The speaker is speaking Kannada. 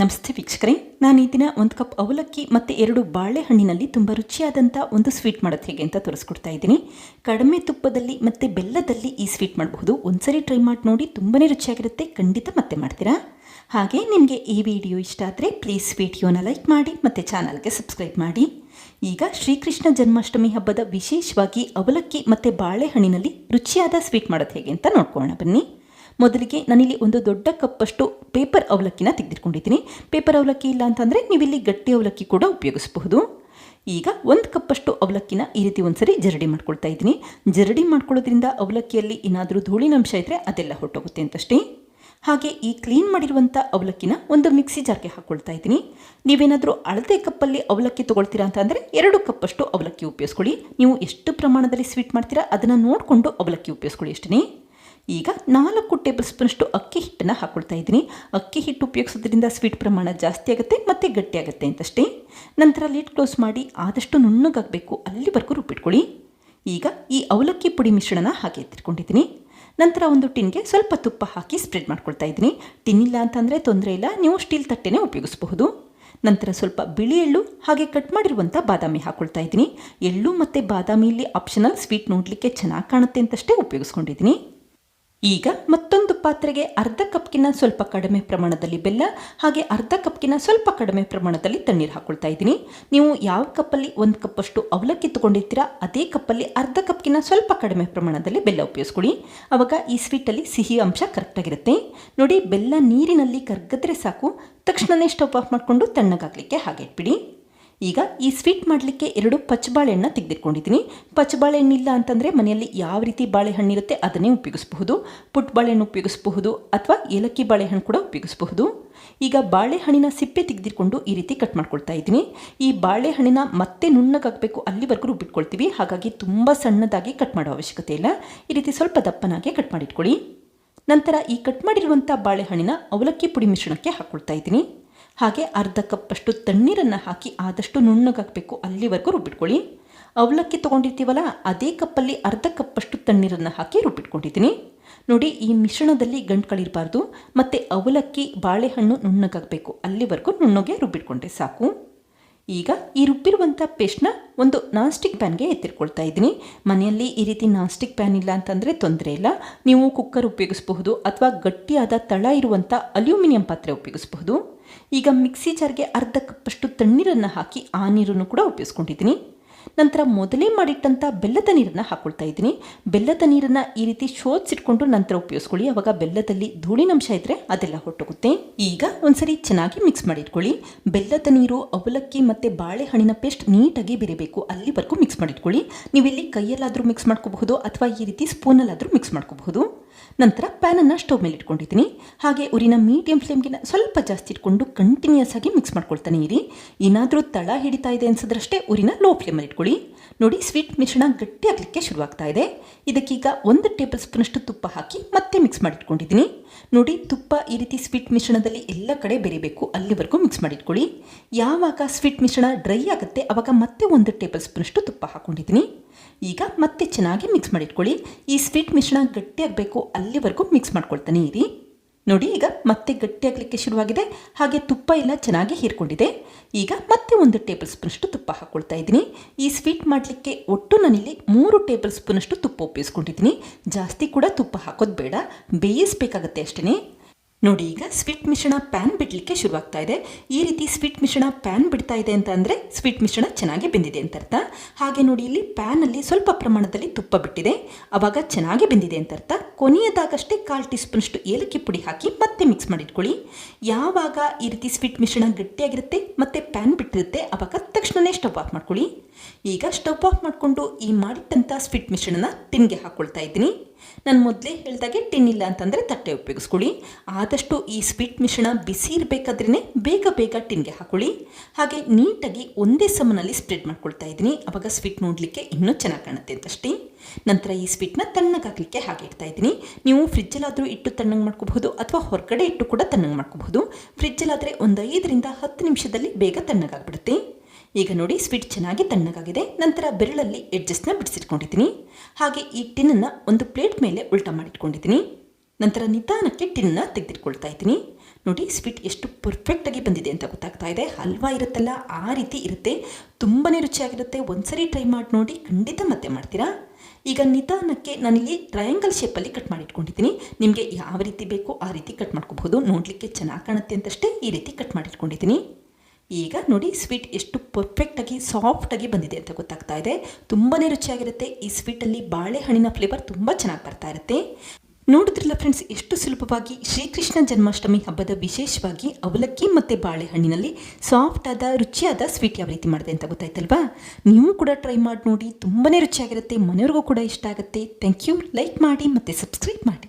ನಮಸ್ತೆ ವೀಕ್ಷಕರೇ, ನಾನು ಈ ದಿನ ಒಂದು ಕಪ್ ಅವಲಕ್ಕಿ ಮತ್ತು ಎರಡು ಬಾಳೆಹಣ್ಣಿನಲ್ಲಿ ತುಂಬ ರುಚಿಯಾದಂಥ ಒಂದು ಸ್ವೀಟ್ ಮಾಡೋದು ಹೇಗೆ ಅಂತ ತೋರಿಸ್ಕೊಡ್ತಾ ಇದ್ದೀನಿ. ಕಡಿಮೆ ತುಪ್ಪದಲ್ಲಿ ಮತ್ತು ಬೆಲ್ಲದಲ್ಲಿ ಈ ಸ್ವೀಟ್ ಮಾಡಬಹುದು. ಒಂದ್ಸರಿ ಟ್ರೈ ಮಾಡಿ ನೋಡಿ ತುಂಬಾ ರುಚಿಯಾಗಿರುತ್ತೆ. ಖಂಡಿತ ಮತ್ತೆ ಮಾಡ್ತೀರಾ? ಹಾಗೆ ನಿಮಗೆ ಈ ವಿಡಿಯೋ ಇಷ್ಟ ಆದರೆ ಪ್ಲೀಸ್ ವಿಡಿಯೋನ ಲೈಕ್ ಮಾಡಿ ಮತ್ತು ಚಾನಲ್ಗೆ ಸಬ್ಸ್ಕ್ರೈಬ್ ಮಾಡಿ. ಈಗ ಶ್ರೀಕೃಷ್ಣ ಜನ್ಮಾಷ್ಟಮಿ ಹಬ್ಬದ ವಿಶೇಷವಾಗಿ ಅವಲಕ್ಕಿ ಮತ್ತು ಬಾಳೆಹಣ್ಣಿನಲ್ಲಿ ರುಚಿಯಾದ ಸ್ವೀಟ್ ಮಾಡೋದು ಹೇಗೆ ಅಂತ ನೋಡ್ಕೊಳ್ಳೋಣ ಬನ್ನಿ. ಮೊದಲಿಗೆ ನಾನಿಲ್ಲಿ ಒಂದು ದೊಡ್ಡ ಕಪ್ಪಷ್ಟು ಪೇಪರ್ ಅವಲಕ್ಕಿನ ತೆಗೆದಿಟ್ಕೊಂಡಿದ್ದೀನಿ. ಪೇಪರ್ ಅವಲಕ್ಕಿ ಇಲ್ಲ ಅಂತಂದರೆ ನೀವಿಲ್ಲಿ ಗಟ್ಟಿ ಅವಲಕ್ಕಿ ಕೂಡ ಉಪಯೋಗಿಸಬಹುದು. ಈಗ ಒಂದು ಕಪ್ಪಷ್ಟು ಅವಲಕ್ಕಿನ ಈ ರೀತಿ ಒಂದ್ಸರಿ ಜರಡಿ ಮಾಡ್ಕೊಳ್ತಾ ಇದ್ದೀನಿ. ಜರಡಿ ಮಾಡ್ಕೊಳ್ಳೋದ್ರಿಂದ ಅವಲಕ್ಕಿಯಲ್ಲಿ ಏನಾದರೂ ಧೂಳಿನಂಶ ಇದ್ದರೆ ಅದೆಲ್ಲ ಹೊರಟೋಗುತ್ತೆ ಅಂತಷ್ಟೇ. ಹಾಗೆ ಈ ಕ್ಲೀನ್ ಮಾಡಿರುವಂಥ ಅವಲಕ್ಕಿನ ಒಂದು ಮಿಕ್ಸಿ ಜಾರ್ಗೆ ಹಾಕ್ಕೊಳ್ತಾ ಇದ್ದೀನಿ. ನೀವೇನಾದರೂ ಅಳತೆ ಕಪ್ಪಲ್ಲಿ ಅವಲಕ್ಕಿ ತೊಗೊಳ್ತೀರಾ ಅಂತ ಅಂದರೆ ಎರಡು ಕಪ್ಪಷ್ಟು ಅವಲಕ್ಕಿ ಉಪಯೋಗಿಸ್ಕೊಳ್ಳಿ. ನೀವು ಎಷ್ಟು ಪ್ರಮಾಣದಲ್ಲಿ ಸ್ವೀಟ್ ಮಾಡ್ತೀರಾ ಅದನ್ನು ನೋಡಿಕೊಂಡು ಅವಲಕ್ಕಿ ಉಪಯೋಗಿಸ್ಕೊಳ್ಳಿ ಅಷ್ಟೇ ಈಗ ನಾಲ್ಕು ಟೇಬಲ್ ಸ್ಪೂನಷ್ಟು ಅಕ್ಕಿ ಹಿಟ್ಟನ್ನು ಹಾಕ್ಕೊಳ್ತಾ ಇದ್ದೀನಿ. ಅಕ್ಕಿ ಹಿಟ್ಟು ಉಪಯೋಗಿಸೋದ್ರಿಂದ ಸ್ವೀಟ್ ಪ್ರಮಾಣ ಜಾಸ್ತಿ ಆಗುತ್ತೆ ಮತ್ತು ಗಟ್ಟಿ ಆಗುತ್ತೆ ಅಂತಷ್ಟೇ. ನಂತರ ಲಿಡ್ ಕ್ಲೋಸ್ ಮಾಡಿ ಆದಷ್ಟು ನುಣ್ಣಗಾಗಬೇಕು ಅಲ್ಲಿವರೆಗೂ ರುಬ್ಬಿಟ್ಕೊಳ್ಳಿ. ಈಗ ಈ ಅವಲಕ್ಕಿ ಪುಡಿ ಮಿಶ್ರಣನ ಹಾಗೆ ಎತ್ತಿಟ್ಕೊಂಡಿದ್ದೀನಿ. ನಂತರ ಒಂದು ಟಿನ್ಗೆ ಸ್ವಲ್ಪ ತುಪ್ಪ ಹಾಕಿ ಸ್ಪ್ರೆಡ್ ಮಾಡ್ಕೊಳ್ತಾ ಇದ್ದೀನಿ. ಟಿನ್ ಇಲ್ಲ ಅಂತಂದರೆ ತೊಂದರೆ ಇಲ್ಲ, ನೀವು ಸ್ಟೀಲ್ ತಟ್ಟೆನೇ ಉಪಯೋಗಿಸಬಹುದು. ನಂತರ ಸ್ವಲ್ಪ ಬಿಳಿ ಎಳ್ಳು ಹಾಗೆ ಕಟ್ ಮಾಡಿರುವಂಥ ಬಾದಾಮಿ ಹಾಕ್ಕೊಳ್ತಾ ಇದ್ದೀನಿ. ಎಳ್ಳು ಮತ್ತು ಬಾದಾಮಿಯಲ್ಲಿ ಆಪ್ಷನಲ್ ಸ್ವೀಟ್ ನೋಡಲಿಕ್ಕೆ ಚೆನ್ನಾಗಿ ಕಾಣುತ್ತೆ ಅಂತಷ್ಟೇ ಉಪಯೋಗಿಸ್ಕೊಂಡಿದ್ದೀನಿ. ಈಗ ಮತ್ತೊಂದು ಪಾತ್ರೆಗೆ ಅರ್ಧ ಕಪ್ಗಿನ ಸ್ವಲ್ಪ ಕಡಿಮೆ ಪ್ರಮಾಣದಲ್ಲಿ ಬೆಲ್ಲ ಹಾಗೆ ಅರ್ಧ ಕಪ್ಗಿನ ಸ್ವಲ್ಪ ಕಡಿಮೆ ಪ್ರಮಾಣದಲ್ಲಿ ತಣ್ಣೀರು ಹಾಕೊಳ್ತಾ ಇದ್ದೀನಿ. ನೀವು ಯಾವ ಕಪ್ಪಲ್ಲಿ ಒಂದು ಕಪ್ಪಷ್ಟು ಅವಲಕ್ಕಿ ತೊಗೊಂಡಿರ್ತೀರಾ, ಅದೇ ಕಪ್ಪಲ್ಲಿ ಅರ್ಧ ಕಪ್ಗಿನ ಸ್ವಲ್ಪ ಕಡಿಮೆ ಪ್ರಮಾಣದಲ್ಲಿ ಬೆಲ್ಲ ಉಪಯೋಗಿಸ್ಕೊಳ್ಳಿ. ಆವಾಗ ಈ ಸ್ವೀಟಲ್ಲಿ ಸಿಹಿ ಅಂಶ ಕರೆಕ್ಟಾಗಿರುತ್ತೆ ನೋಡಿ, ಬೆಲ್ಲ ನೀರಿನಲ್ಲಿ ಕರ್ಗದ್ರೆ ಸಾಕು ತಕ್ಷಣವೇ ಸ್ಟವ್ ಆಫ್ ಮಾಡಿಕೊಂಡು ತಣ್ಣಗಾಗಲಿಕ್ಕೆ ಹಾಗೆ ಇಟ್ಬಿಡಿ. ಈಗ ಈ ಸ್ವೀಟ್ ಮಾಡಲಿಕ್ಕೆ ಎರಡು ಪಚ್ಚಬಾಳೆಹಣ್ಣು ತೆಗೆದಿಟ್ಕೊಂಡಿದ್ದೀನಿ. ಪಚ್ಚಬಾಳೆಹಣ್ಣಿಲ್ಲ ಅಂತಂದರೆ ಮನೆಯಲ್ಲಿ ಯಾವ ರೀತಿ ಬಾಳೆಹಣ್ಣಿರುತ್ತೆ ಅದನ್ನೇ ಉಪಯೋಗಿಸಬಹುದು. ಪುಟ್ ಬಾಳೆಹಣ್ಣು ಉಪಯೋಗಿಸಬಹುದು ಅಥವಾ ಏಲಕ್ಕಿ ಬಾಳೆಹಣ್ಣು ಕೂಡ ಉಪಯೋಗಿಸಬಹುದು. ಈಗ ಬಾಳೆಹಣ್ಣಿನ ಸಿಪ್ಪೆ ತೆಗೆದಿಟ್ಕೊಂಡು ಈ ರೀತಿ ಕಟ್ ಮಾಡ್ಕೊಳ್ತಾ ಇದ್ದೀನಿ. ಈ ಬಾಳೆಹಣ್ಣಿನ ಮತ್ತೆ ನುಣ್ಣಗಾಗಬೇಕು ಅಲ್ಲಿವರೆಗೂ ರುಬ್ಬಿಟ್ಕೊಳ್ತೀವಿ. ಹಾಗಾಗಿ ತುಂಬ ಸಣ್ಣದಾಗಿ ಕಟ್ ಮಾಡೋ ಅವಶ್ಯಕತೆ ಇಲ್ಲ. ಈ ರೀತಿ ಸ್ವಲ್ಪ ದಪ್ಪನಾಗೆ ಕಟ್ ಮಾಡಿಟ್ಕೊಳ್ಳಿ. ನಂತರ ಈ ಕಟ್ ಮಾಡಿರುವಂಥ ಬಾಳೆಹಣ್ಣಿನ ಅವಲಕ್ಕಿ ಪುಡಿ ಮಿಶ್ರಣಕ್ಕೆ ಹಾಕ್ಕೊಳ್ತಾ ಇದ್ದೀನಿ. ಹಾಗೆ ಅರ್ಧ ಕಪ್ಪಷ್ಟು ತಣ್ಣೀರನ್ನು ಹಾಕಿ ಆದಷ್ಟು ನುಣ್ಣಗಾಗಬೇಕು ಅಲ್ಲಿವರೆಗೂ ರುಬ್ಬಿಟ್ಕೊಳ್ಳಿ. ಅವಲಕ್ಕಿ ತೊಗೊಂಡಿರ್ತೀವಲ್ಲ, ಅದೇ ಕಪ್ಪಲ್ಲಿ ಅರ್ಧ ಕಪ್ಪಷ್ಟು ತಣ್ಣೀರನ್ನು ಹಾಕಿ ರುಬ್ಬಿಟ್ಕೊಂಡಿದ್ದೀನಿ. ನೋಡಿ, ಈ ಮಿಶ್ರಣದಲ್ಲಿ ಗಂಟುಗಳಿರಬಾರ್ದು ಮತ್ತು ಅವಲಕ್ಕಿ, ಬಾಳೆಹಣ್ಣು ನುಣ್ಣಗಾಗಬೇಕು ಅಲ್ಲಿವರೆಗೂ ನುಣ್ಣಗೆ ರುಬ್ಬಿಟ್ಕೊಂಡ್ರೆ ಸಾಕು. ಈಗ ಈ ರುಬ್ಬಿರುವಂಥ ಪೇಸ್ಟ್ನ ಒಂದು ನಾನ್ಸ್ಟಿಕ್ ಪ್ಯಾನ್ಗೆ ಎತ್ತಿಟ್ಕೊಳ್ತಾ ಇದ್ದೀನಿ. ಮನೆಯಲ್ಲಿ ಈ ರೀತಿ ನಾನ್ಸ್ಟಿಕ್ ಪ್ಯಾನ್ ಇಲ್ಲ ಅಂತಂದರೆ ತೊಂದರೆ ಇಲ್ಲ. ನೀವು ಕುಕ್ಕರ್ ಉಪಯೋಗಿಸಬಹುದು ಅಥವಾ ಗಟ್ಟಿಯಾದ ತಳ ಇರುವಂಥ ಅಲ್ಯೂಮಿನಿಯಂ ಪಾತ್ರೆ ಉಪಯೋಗಿಸಬಹುದು. ಈಗ ಮಿಕ್ಸಿ ಜಾರ್ಗೆ ಅರ್ಧ ಕಪ್ಪಷ್ಟು ತಣ್ಣೀರನ್ನು ಹಾಕಿ ಆ ನೀರನ್ನು ಕೂಡ ಉಪಯೋಗಿಸ್ಕೊಂಡಿದ್ದೀನಿ. ನಂತರ ಮೊದಲೇ ಮಾಡಿಟ್ಟಂಥ ಬೆಲ್ಲದ ನೀರನ್ನು ಹಾಕ್ಕೊಳ್ತಾ ಇದ್ದೀನಿ. ಬೆಲ್ಲದ ನೀರನ್ನು ಈ ರೀತಿ ಶೋಧಿಸಿಟ್ಕೊಂಡು ನಂತರ ಉಪಯೋಗಿಸ್ಕೊಳ್ಳಿ. ಅವಾಗ ಬೆಲ್ಲದಲ್ಲಿ ಧೂಳಿನಂಶ ಇದ್ದರೆ ಅದೆಲ್ಲ ಹೊಟ್ಟೋಗುತ್ತೆ ಈಗ ಒಂದ್ಸರಿ ಚೆನ್ನಾಗಿ ಮಿಕ್ಸ್ ಮಾಡಿಟ್ಕೊಳ್ಳಿ. ಬೆಲ್ಲದ ನೀರು, ಅವಲಕ್ಕಿ ಮತ್ತು ಬಾಳೆಹಣ್ಣಿನ ಪೇಸ್ಟ್ ನೀಟಾಗಿ ಬೆರಿಬೇಕು. ಅಲ್ಲಿವರೆಗೂ ಮಿಕ್ಸ್ ಮಾಡಿಟ್ಕೊಳ್ಳಿ. ಇಲ್ಲಿ ಕೈಯಲ್ಲಾದರೂ ಮಿಕ್ಸ್ ಮಾಡ್ಕೋಬಹುದು ಅಥವಾ ಈ ರೀತಿ ಸ್ಪೂನಲ್ಲಾದರೂ ಮಿಕ್ಸ್ ಮಾಡ್ಕೋಬಹುದು. ನಂತರ ಪ್ಯಾನನ್ನು ಸ್ಟವ್ ಮೇಲೆ ಇಟ್ಕೊಂಡಿದ್ದೀನಿ. ಹಾಗೆ ಉರಿನ ಮೀಡಿಯಂ ಫ್ಲೇಮ್ಗಿನ ಸ್ವಲ್ಪ ಜಾಸ್ತಿ ಇಟ್ಕೊಂಡು ಕಂಟಿನ್ಯೂಸ್ ಆಗಿ ಮಿಕ್ಸ್ ಮಾಡ್ಕೊಳ್ತಾನೆ ಇರಿ. ಏನಾದರೂ ತಳ ಹಿಡಿತಾ ಇದೆ ಅನ್ಸಿದ್ರಷ್ಟೇ ಉರಿನ ಲೋ ಫ್ಲೇಮಲ್ಲಿ ಇಟ್ಕೊಳ್ಳಿ. ನೋಡಿ, ಸ್ವೀಟ್ ಮಿಶ್ರಣ ಗಟ್ಟಿ ಆಗಲಿಕ್ಕೆ ಶುರುವಾಗ್ತಾ ಇದೆ. ಇದಕ್ಕೀಗ ಒಂದು ಟೇಬಲ್ ಸ್ಪೂನಷ್ಟು ತುಪ್ಪ ಹಾಕಿ ಮತ್ತೆ ಮಿಕ್ಸ್ ಮಾಡಿಟ್ಕೊಂಡಿದ್ದೀನಿ. ನೋಡಿ, ತುಪ್ಪ ಈ ರೀತಿ ಸ್ವೀಟ್ ಮಿಶ್ರಣದಲ್ಲಿ ಎಲ್ಲ ಕಡೆ ಬೆರೀಬೇಕು. ಅಲ್ಲಿವರೆಗೂ ಮಿಕ್ಸ್ ಮಾಡಿಟ್ಕೊಳ್ಳಿ. ಯಾವಾಗ ಸ್ವೀಟ್ ಮಿಶ್ರಣ ಡ್ರೈ ಆಗುತ್ತೆ ಆವಾಗ ಮತ್ತೆ ಒಂದು ಟೇಬಲ್ ಸ್ಪೂನಷ್ಟು ತುಪ್ಪ ಹಾಕ್ಕೊಂಡಿದ್ದೀನಿ ಈಗ ಮತ್ತೆ ಚೆನ್ನಾಗಿ ಮಿಕ್ಸ್ ಮಾಡಿಟ್ಕೊಳ್ಳಿ. ಈ ಸ್ವೀಟ್ ಮಿಶ್ರಣ ಗಟ್ಟಿಯಾಗಬೇಕು, ಅಲ್ಲಿವರೆಗೂ ಮಿಕ್ಸ್ ಮಾಡ್ಕೊಳ್ತಾನೆ ಇರಿ. ನೋಡಿ, ಈಗ ಮತ್ತೆ ಗಟ್ಟಿಯಾಗಲಿಕ್ಕೆ ಶುರುವಾಗಿದೆ. ಹಾಗೆ ತುಪ್ಪ ಎಲ್ಲ ಚೆನ್ನಾಗಿ ಹೀರ್ಕೊಂಡಿದೆ. ಈಗ ಮತ್ತೆ ಒಂದು ಟೇಬಲ್ ಸ್ಪೂನಷ್ಟು ತುಪ್ಪ ಹಾಕ್ಕೊಳ್ತಾ ಇದ್ದೀನಿ. ಈ ಸ್ವೀಟ್ ಮಾಡಲಿಕ್ಕೆ ಒಟ್ಟು ನಾನಿಲ್ಲಿ ಮೂರು ಟೇಬಲ್ ಸ್ಪೂನಷ್ಟು ತುಪ್ಪ ಉಪಯೋಗಿಸ್ಕೊಂಡಿದ್ದೀನಿ. ಜಾಸ್ತಿ ಕೂಡ ತುಪ್ಪ ಹಾಕೋದು ಬೇಡ. ಬೇಯಿಸಬೇಕಾಗತ್ತೆ ಅಷ್ಟೇ ನೋಡಿ, ಈಗ ಸ್ವೀಟ್ ಮಿಶ್ರಣ ಪ್ಯಾನ್ ಬಿಡಲಿಕ್ಕೆ ಶುರುವಾಗ್ತಾ ಇದೆ. ಈ ರೀತಿ ಸ್ವೀಟ್ ಮಿಶ್ರಣ ಪ್ಯಾನ್ ಬಿಡ್ತಾ ಇದೆ ಅಂತ ಅಂದರೆ ಸ್ವೀಟ್ ಮಿಶ್ರಣ ಚೆನ್ನಾಗಿ ಬೆಂದಿದೆ ಅಂತ ಅರ್ಥ. ಹಾಗೆ ನೋಡಿ, ಇಲ್ಲಿ ಪ್ಯಾನಲ್ಲಿ ಸ್ವಲ್ಪ ಪ್ರಮಾಣದಲ್ಲಿ ತುಪ್ಪ ಬಿಟ್ಟಿದೆ. ಅವಾಗ ಚೆನ್ನಾಗಿ ಬೆಂದಿದೆ ಅಂತ ಅರ್ಥ. ಕೊನೆಯದಾಗಷ್ಟೇ ಕಾಲು ಟೀ ಸ್ಪೂನಷ್ಟು ಏಲಕ್ಕಿ ಪುಡಿ ಹಾಕಿ ಮತ್ತೆ ಮಿಕ್ಸ್ ಮಾಡಿಟ್ಕೊಳ್ಳಿ. ಯಾವಾಗ ಈ ರೀತಿ ಸ್ವೀಟ್ ಮಿಶ್ರಣ ಗಟ್ಟಿಯಾಗಿರುತ್ತೆ ಮತ್ತು ಪ್ಯಾನ್ ಬಿಟ್ಟಿರುತ್ತೆ ಆವಾಗ ತಕ್ಷಣವೇ ಸ್ಟವ್ ಆಫ್ ಮಾಡ್ಕೊಳ್ಳಿ. ಈಗ ಸ್ಟವ್ ಆಫ್ ಮಾಡಿಕೊಂಡು ಈ ಮಾಡಿಟ್ಟಂಥ ಸ್ವೀಟ್ ಮಿಶ್ರಣನ ಟಿನ್ಗೆ ಹಾಕ್ಕೊಳ್ತಾ ಇದ್ದೀನಿ. ನಾನು ಮೊದಲೇ ಹೇಳಿದಾಗೆ ಟಿನ್ ಇಲ್ಲ ಅಂತಂದರೆ ತಟ್ಟೆ ಉಪಯೋಗಿಸ್ಕೊಳ್ಳಿ. ಆದಷ್ಟು ಈ ಸ್ವೀಟ್ ಮಿಶ್ರಣ ಬಿಸಿ ಇರಬೇಕಾದ್ರೇ ಬೇಗ ಬೇಗ ಟಿನ್ಗೆ ಹಾಕೊಳ್ಳಿ. ಹಾಗೆ ನೀಟಾಗಿ ಒಂದೇ ಸಮನಲ್ಲಿ ಸ್ಪ್ರೆಡ್ ಮಾಡ್ಕೊಳ್ತಾ ಇದ್ದೀನಿ. ಆವಾಗ ಸ್ವೀಟ್ ನೋಡಲಿಕ್ಕೆ ಇನ್ನೂ ಚೆನ್ನಾಗಿ ಕಾಣುತ್ತೆ ಅಂತಷ್ಟೇ. ನಂತರ ಈ ಸ್ವೀಟ್ನ ತಣ್ಣಗಾಗಲಿಕ್ಕೆ ಹಾಗೆ ಇಡ್ತಾ ಇದ್ದೀನಿ. ನೀವು ಫ್ರಿಜ್ಜಲ್ಲಾದರೂ ಇಟ್ಟು ತಣ್ಣಗೆ ಮಾಡ್ಕೋಬಹುದು ಅಥವಾ ಹೊರಗಡೆ ಇಟ್ಟು ಕೂಡ ತಣ್ಣಗೆ ಮಾಡ್ಕೋಬಹುದು. ಫ್ರಿಜ್ಜಲ್ಲಾದರೆ ಒಂದು ಐದರಿಂದ ಹತ್ತು ನಿಮಿಷದಲ್ಲಿ ಬೇಗ ತಣ್ಣಗಾಗ್ಬಿಡುತ್ತೆ. ಈಗ ನೋಡಿ ಸ್ವೀಟ್ ಚೆನ್ನಾಗಿ ತಣ್ಣಗಾಗಿದೆ. ನಂತರ ಬೆರಳಲ್ಲಿ ಎಡ್ಜಸ್ಟ್ನ ಬಿಡಿಸಿಟ್ಕೊಂಡಿದ್ದೀನಿ. ಹಾಗೆ ಈ ಟಿನ್ನನ್ನು ಒಂದು ಪ್ಲೇಟ್ ಮೇಲೆ ಉಲ್ಟಾ ಮಾಡಿಟ್ಕೊಂಡಿದ್ದೀನಿ. ನಂತರ ನಿಧಾನಕ್ಕೆ ಟಿನ್ನ ತೆಗೆದಿಟ್ಕೊಳ್ತಾ ಇದ್ದೀನಿ. ನೋಡಿ, ಸ್ವೀಟ್ ಎಷ್ಟು ಪರ್ಫೆಕ್ಟಾಗಿ ಬಂದಿದೆ ಅಂತ ಗೊತ್ತಾಗ್ತಾ ಇದೆ. ಹಲ್ವಾ ಇರುತ್ತಲ್ಲ, ಆ ರೀತಿ ಇರುತ್ತೆ. ತುಂಬಾ ರುಚಿಯಾಗಿರುತ್ತೆ. ಒಂದ್ಸರಿ ಟ್ರೈ ಮಾಡಿ ನೋಡಿ, ಖಂಡಿತ ಮತ್ತೆ ಮಾಡ್ತೀರಾ? ಈಗ ನಿಧಾನಕ್ಕೆ ನಾನಿಲ್ಲಿ ಟ್ರಯಾಂಗಲ್ ಶೇಪಲ್ಲಿ ಕಟ್ ಮಾಡಿಟ್ಕೊಂಡಿದ್ದೀನಿ. ನಿಮಗೆ ಯಾವ ರೀತಿ ಬೇಕೋ ಆ ರೀತಿ ಕಟ್ ಮಾಡ್ಕೋಬಹುದು. ನೋಡಲಿಕ್ಕೆ ಚೆನ್ನಾಗಿ ಕಾಣುತ್ತೆ ಅಂತಷ್ಟೇ ಈ ರೀತಿ ಕಟ್ ಮಾಡಿಟ್ಕೊಂಡಿದ್ದೀನಿ. ಈಗ ನೋಡಿ, ಸ್ವೀಟ್ ಎಷ್ಟು ಪರ್ಫೆಕ್ಟಾಗಿ ಸಾಫ್ಟಾಗಿ ಬಂದಿದೆ ಅಂತ ಗೊತ್ತಾಗ್ತಾ ಇದೆ. ತುಂಬಾ ರುಚಿಯಾಗಿರುತ್ತೆ. ಈ ಸ್ವೀಟಲ್ಲಿ ಬಾಳೆಹಣ್ಣಿನ ಫ್ಲೇವರ್ ತುಂಬ ಚೆನ್ನಾಗಿ ಬರ್ತಾ ಇರುತ್ತೆ. ನೋಡಿದ್ರಲ್ಲ ಫ್ರೆಂಡ್ಸ್ ಎಷ್ಟು ಸುಲಭವಾಗಿ ಶ್ರೀಕೃಷ್ಣ ಜನ್ಮಾಷ್ಟಮಿ ಹಬ್ಬದ ವಿಶೇಷವಾಗಿ ಅವಲಕ್ಕಿ ಮತ್ತು ಬಾಳೆಹಣ್ಣಿನಲ್ಲಿ ಸಾಫ್ಟ್ ಆದ, ರುಚಿಯಾದ ಸ್ವೀಟ್ ಯಾವ ರೀತಿ ಮಾಡಿದೆ ಅಂತ ಗೊತ್ತಾಯ್ತಲ್ವಾ? ನೀವು ಕೂಡ ಟ್ರೈ ಮಾಡಿ ನೋಡಿ ತುಂಬಾ ರುಚಿಯಾಗಿರುತ್ತೆ, ಮನೆಯವ್ರಿಗೂ ಕೂಡ ಇಷ್ಟ ಆಗುತ್ತೆ. ಥ್ಯಾಂಕ್ ಯು ಲೈಕ್ ಮಾಡಿ ಮತ್ತು ಸಬ್ಸ್ಕ್ರೈಬ್ ಮಾಡಿ.